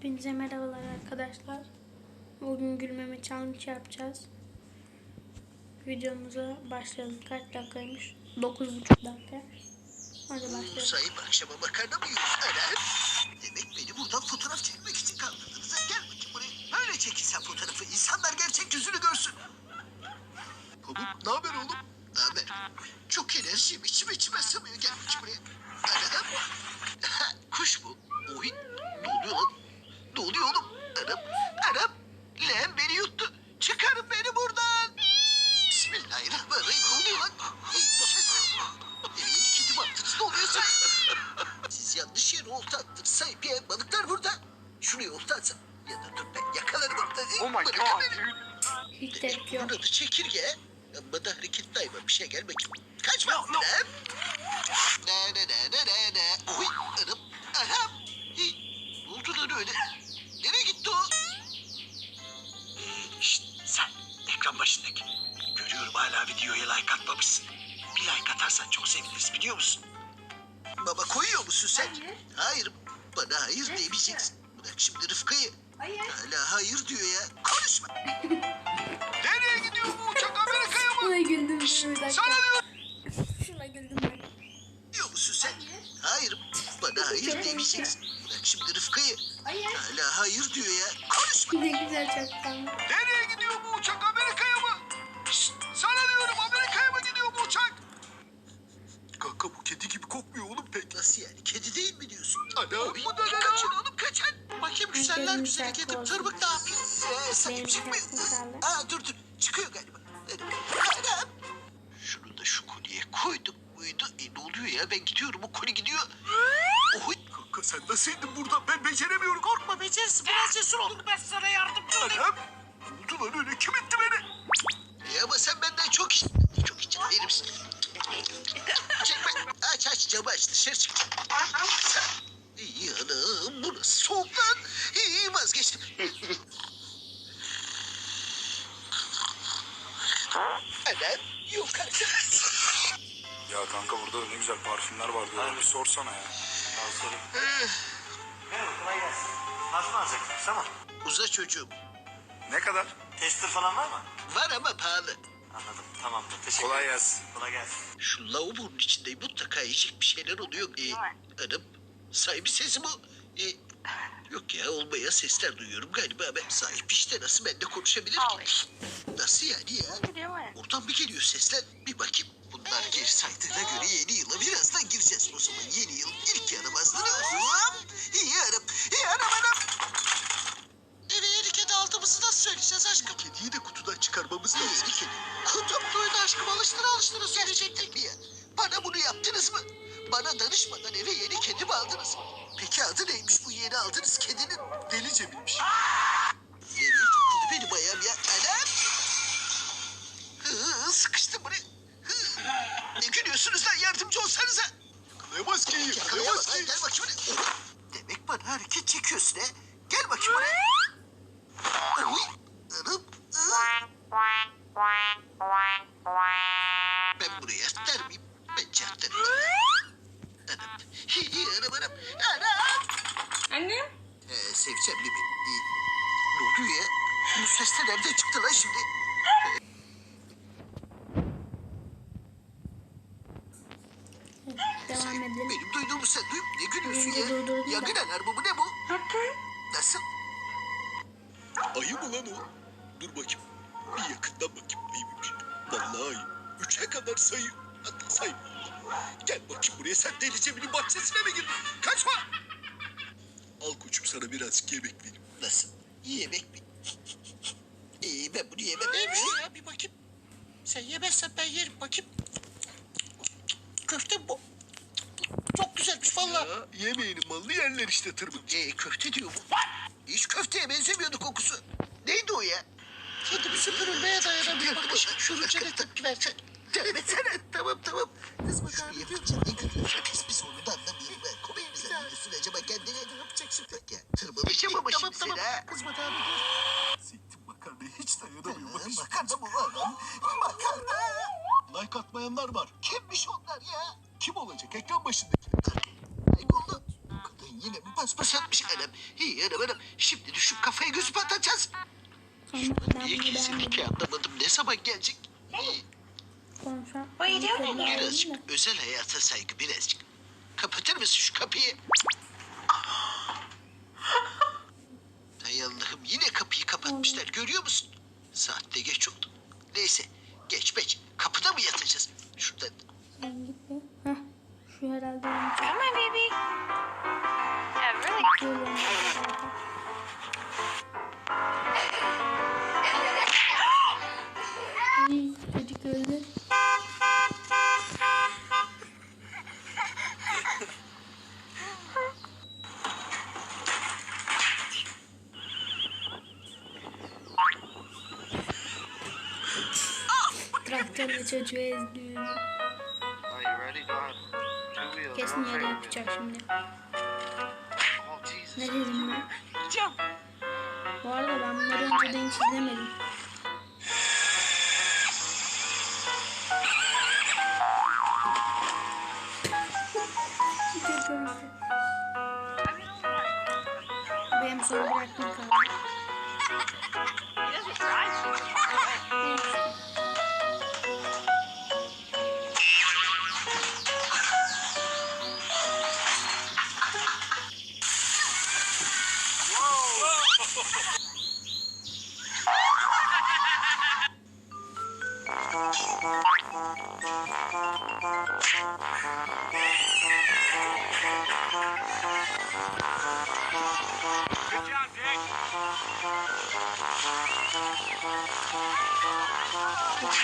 Hepinize merhabalar arkadaşlar. Bugün gülmeme challenge yapacağız. Videomuza başlayalım. Kaç dakikaymış? 9,5 dakika. Hadi başlayalım. Sayın akşama makarna mı yiyorsun? Ana. Demek beni buradan fotoğraf çekmek için kaldırdınız. Gel bakayım buraya. Böyle çekilsen fotoğrafı. İnsanlar gerçek yüzünü görsün. Pamuk ne haber oğlum? Ne haber? Çok enerjiyim. İçime içime sığmıyor. Gel bakayım buraya. Anam. Kuş bu. Oy. Ne oluyor lan? Ne oluyor oğlum? Anam. Anam. Leğen beni yuttu. Çıkarın beni buradan. Bismillahirrahmanirrahim. Ne oluyor lan? Hey, bu ses ne? Nereye kedi mi attınız? Ne oluyor sen? Siz yanlış yere olta attınız. Sahip ya balıklar burada. Şuraya olta atsın. Ya da dur ben yakalarım orada. Oh my Bırakın god, beni. dude. Hiç tepki yok. Bunun adı çekirge. Amma da hareketli hayvan. Bir şey gel bakayım. Kaçma. No, no. Ne ne ne ne ne ne. Oy anam. Anam. Hey, Ne oldu lan öyle? Nereye gitti o? Şşt sen ekran başındaki. Görüyorum hala videoya like atmamışsın. Bir like atarsan çok seviniriz biliyor musun? Baba koyuyor musun sen? Hayır. Hayır. Bana hayır diyemeyeceksin. Bırak şimdi Rıfkı'yı. Hayır. Hala hayır diyor ya. Konuşma. Nereye gidiyor bu uçak Amerika'ya mı? Şuna güldüm. Sana diyor. Şuna güldüm ben. Diyor musun sen? Hayır. Bana hayır diyemeyeceksin. Bırak şimdi Rıfkı'yı. Hayır. Hala hayır diyor ya. Konuşma. Ne güzel çaktan. Nereye gidiyor bu uçak Amerika'ya mı? Şşt, sana diyorum Amerika'ya mı gidiyor bu uçak? Kanka bu kedi gibi kokmuyor oğlum pek. Nasıl yani? Kedi değil mi diyorsun? Ana bu da ne Kaçın oğlum kaçın. Bakayım güzeller şarkı kedim. Tırmık ne yapıyor? Ee, şarkım kaldı. Aa dur dur. Çıkıyor galiba. Anam. Şunu da şu kolye koydum muydu? E ne oluyor ya? Ben gidiyorum. O koli gidiyor. Sen nasıl indin buradan? Ben beceremiyorum. Korkma becersin. Biraz cesur ol. Ben sana yardımcı olayım. Anam. Ne oldu lan öyle? Kim itti beni? E ama sen benden çok iç. Çok içine verir misin? Çekme. Aç aç camı aç dışarı çık. İyi anam burası soğuk lan. İyi vazgeçtim. Anam yok artık. Ya kanka burada ne güzel parfümler var diyor. Bir sorsana ya. Merhaba kolay gelsin. Parfüm alacaktım tamam. Uza çocuğum. Ne kadar? Tester falan var mı? Var ama pahalı. Anladım tamamdır teşekkür Kolay ederim. gelsin. Kolay gelsin. Şu lavabonun içinde mutlaka yiyecek bir şeyler oluyor. Ee, hanım sahibi sesi bu. Ee, yok ya olmaya sesler duyuyorum galiba. Ben sahip işte nasıl benimle konuşabilir ki? Nasıl yani ya? Oradan bir geliyor sesler. Bir bakayım. Bunlar geri saydığına göre yeni yıla birazdan gireceğiz. O zaman yeni yıl ilk yaramazları. Hop! İyi hanım hanım. Eve yeni kedi aldığımızı nasıl söyleyeceğiz aşkım? Kediyi de kutudan çıkarmamız lazım. Yeni kedi. Kutum duydu aşkım alıştıra alıştıra söyleyecektik mi ya? Bana bunu yaptınız mı? Bana danışmadan eve yeni kedi mi aldınız? Peki adı neymiş bu yeni aldığınız kedinin? Delice miymiş? Nereye gülüyorsunuz lan yardımcı olsanıza. Yakalayamaz ki. Yakalayamaz ki. Gel bakayım buraya. Demek bana hareket çekiyorsun he. Gel bakayım buraya. Anam. Ben buraya atlar mıyım? Bence atlarım. Anam. Anam anam. Anam. Annem? Ee, seveceğim bir. Ne oluyor ya? Bu ses de nereden çıktı lan şimdi? Devam edelim. Benim duyduğumu sen de ya? duyduğum Yangın da. alarmı mı ne bu? Nasıl? Ayı mı lan o? Dur bakayım. Bir yakından bakayım ayıymış. Vallahi ayı. Üçe kadar sayı. Hatta say. Gel bakayım buraya sen deli Cemil'in bahçesine mi girdin? Kaçma! Al koçum sana birazcık yemek vereyim. Nasıl? Yemek mi? İyi ben bunu yemem. Neymiş ya bir bakayım. Sen yemezsen ben yerim bakayım. Köfte bu? Güzelmiş valla. Yemeğinin malını yerler işte tırmık. Ee, köfte diyor bu. Hiç köfteye benzemiyordu kokusu. Neydi o ya? Kedi bir süpürülmeye dayanamıyor. Bak şunu çene tepki versen. Devam etsene. Tamam tamam. Kız bak abi yapacak ne gülüyorsun? Pis pis onu da anlamıyorum ben. Komik mi sen biliyorsun acaba kendine ne yapacaksın? Bak ya tırmalayacaksın şimdi seni ha. Kızma abi dur. Siktim makarnaya hiç dayanamıyorum. Bak makarna mı var lan? Makarna. Like atmayanlar var. Kimmiş onlar ya? Kim olacak ekran başındaki? İyi anam anam. Şimdi düşüp kafaya gözü patlatacağız. Sonra ben Niye kesinlikle anlamadım. Ne zaman gelecek? Konuşan. Birazcık özel hayata saygı birazcık. Kapatır mısın şu kapıyı? Hay Allah'ım yine kapıyı kapatmışlar görüyor musun? Saat de geç oldu. Neyse geç beç. Kapıda mı yatacağız? Şuradan Sen git bir. Heh. Şu herhalde çocuğu wheels. Kesin yere yapacak şimdi. Oh. Ne dedim ben? Bu arada ben bunları önceden hiç izlemedim. Watch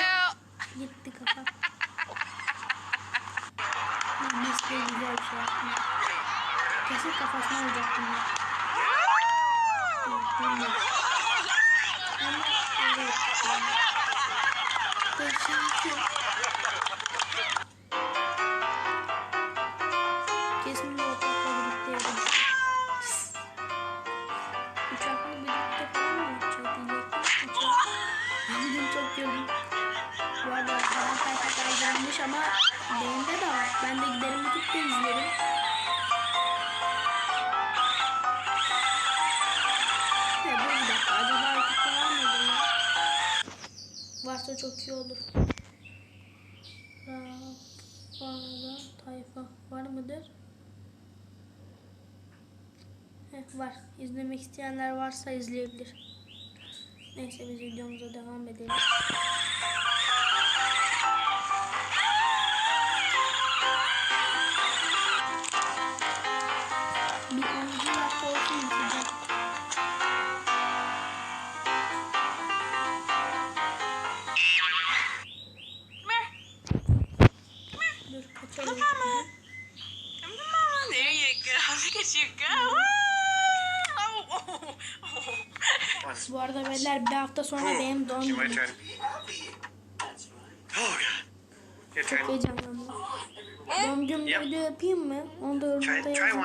out. Gitti kafa. Mesle güzel bir şey yaptım. Kesin kafasına alacaktım ya. Evet, bilmiyorum. İzlerim. Ya dur bir dakika. Acaba YouTube'da var mıdır ya? Varsa çok iyi olur. Rafara tayfa var mıdır? Heh, var. İzlemek isteyenler varsa izleyebilir. Neyse biz videomuza devam edelim. Bir 10 dakika olsun izleyeceğim. Dur kaçalım. There you go. Look at you go. Oh, oh, oh. Bu arada beyler bir hafta sonra benim doğum günüm. Oh, Çok heyecanlandım. Doğum günümü Yep. video yapayım mı? Onu da try yazın.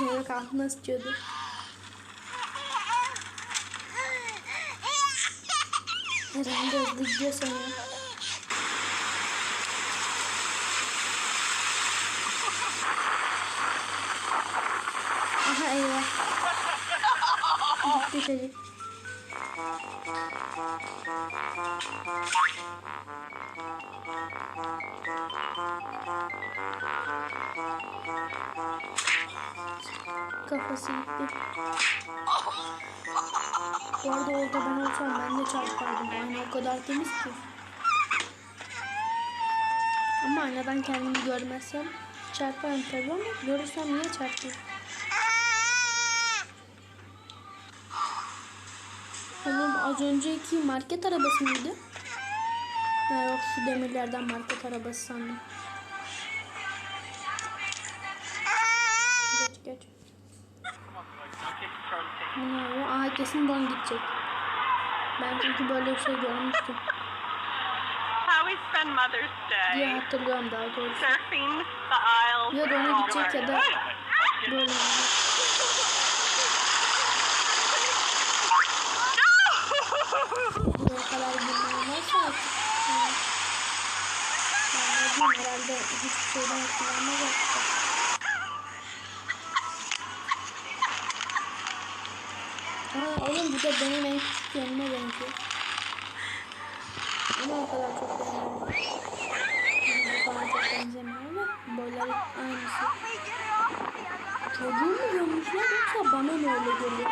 Meyve altına sıçıyordu. Herhalde hızlı gidiyor sanıyor. Aha eyvah. Gitti çocuk. Kafası gitti. Bu arada orada ben olsam ben de çarpardım. Aynı o kadar temiz ki. Ama aynadan kendimi görmezsem çarparım tabii ama görürsem niye çarpayım? Oğlum az önceki market arabası mıydı? Ha yok şu demirlerden market arabası sandım. Bu? Aa kesin don gidecek. Ben çünkü böyle bir şey görmüştüm. How we spend Mother's Diye Day hatırlıyorum daha doğrusu. surfing the aisles. Ya da ona gidecek ya da böyle olacak. Buraya kadar girmem varsa artık. Ben diyeyim herhalde hiçbir şeyden etkilenmez artık. Bu da benim en küçük yerime benziyor. Ama o kadar çok beğenmedim. Bu bana çok benzemiyor ama boyları aynısı. Çocuğu mu görmüşler yoksa bana mı öyle geliyor?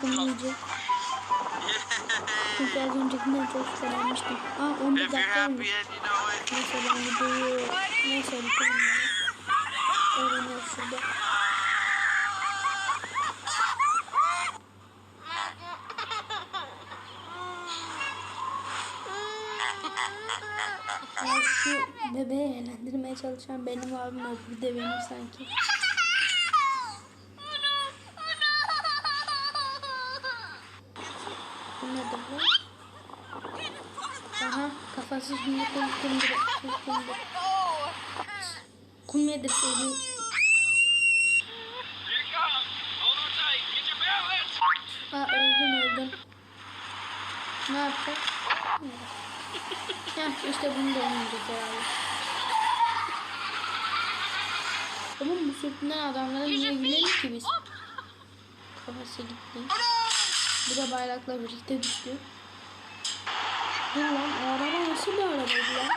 Kumlayacak. Çünkü az öncekinden çok şüphelenmiştim. Aa 11 If you're dakika happy olmuş. and you know it. Neyse ben videoyu neyse bitirin ya. Öğreniyor şurada. Ya şu bebeği eğlendirmeye çalışan benim abim öbürü de benim sanki. Bu nedir bu? Aha kafasız bir kum kumdur. Kumdur. Kum yedirseydi. Aa öldün öldün. Ne yapacak? Heh işte bunu da oynayacağız herhalde. Oğlum bu sürtünen adamlara niye gülelim ki biz? Kafası gitti. Bu da bayrakla birlikte düştü. Dur lan o araba nasıl bir arabaydı lan?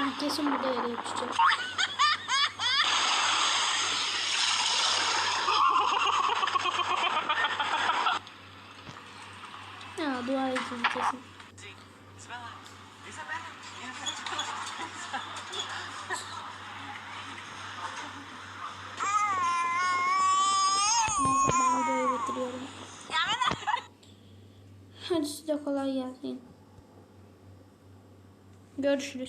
Ben kesin burada yere yapışacak. Ya dua edin kesin. Hadi size kolay gelsin. Görüşürüz.